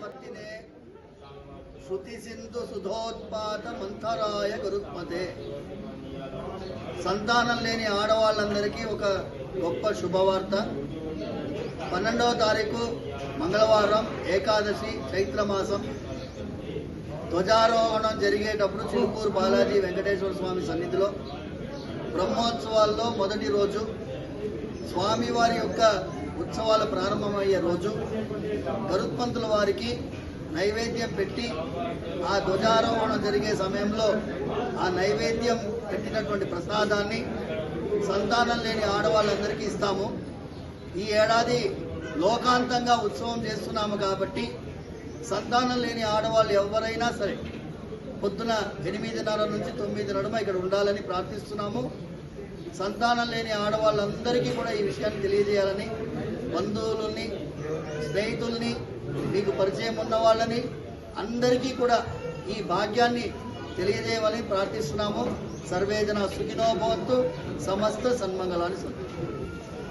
ప్రవర్తినే శృతి సింధు సుధోత్పాత మంతరాయ గురుత్మతే సంతానం లేని ఆడవాళ్ళందరికీ ఒక గొప్ప శుభవార్త. పన్నెండవ తారీఖు మంగళవారం ఏకాదశి చైత్రమాసం ధ్వజారోహణం జరిగేటప్పుడు చిలుకూరు బాలాజీ వెంకటేశ్వర స్వామి సన్నిధిలో బ్రహ్మోత్సవాల్లో మొదటి రోజు స్వామివారి యొక్క ఉత్సవాలు ప్రారంభమయ్యే రోజు గరుత్పంతుల వారికి నైవేద్యం పెట్టి ఆ ధ్వజారోహణం జరిగే సమయంలో ఆ నైవేద్యం పెట్టినటువంటి ప్రసాదాన్ని సంతానం లేని ఆడవాళ్ళందరికీ ఇస్తాము. ఈ ఏడాది లోకాంతంగా ఉత్సవం చేస్తున్నాము కాబట్టి సంతానం లేని ఆడవాళ్ళు ఎవరైనా సరే పొద్దున ఎనిమిదిన్నర నుంచి తొమ్మిది నడుమ ఇక్కడ ఉండాలని ప్రార్థిస్తున్నాము. సంతానం లేని ఆడవాళ్ళందరికీ కూడా ఈ విషయాన్ని తెలియజేయాలని బంధువులని స్నేహితుల్ని మీకు పరిచయం ఉన్న వాళ్ళని అందరికీ కూడా ఈ భాగ్యాన్ని తెలియజేయమని ప్రార్థిస్తున్నాము. సర్వేజన సుఖినోభవంతు సమస్త సన్మంగళాన్ని సంతోషం